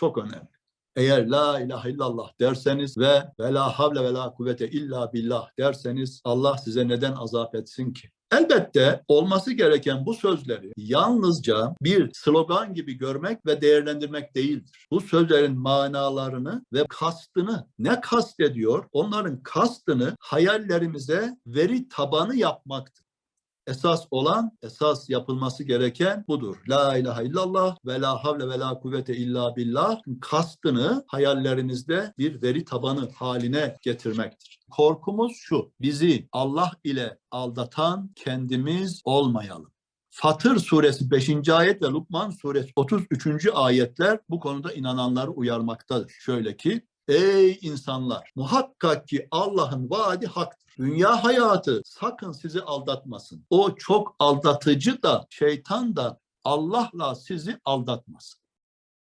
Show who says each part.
Speaker 1: çok önemli. Eğer la ilahe illallah derseniz ve ve la havle ve la kuvvete illa billah derseniz Allah size neden azap etsin ki? Elbette olması gereken bu sözleri yalnızca bir slogan gibi görmek ve değerlendirmek değildir. Bu sözlerin manalarını ve kastını ne kastediyor? Onların kastını hayallerimize veri tabanı yapmaktır. Esas olan, esas yapılması gereken budur. La ilahe illallah ve la havle ve la kuvvete illa billah kastını hayallerinizde bir veri tabanı haline getirmektir. Korkumuz şu, bizi Allah ile aldatan kendimiz olmayalım. Fatır suresi 5. ayet ve Lukman suresi 33. ayetler bu konuda inananları uyarmaktadır. Şöyle ki, ey insanlar muhakkak ki Allah'ın vaadi haktır. Dünya hayatı sakın sizi aldatmasın. O çok aldatıcı da şeytan da Allah'la sizi aldatmasın.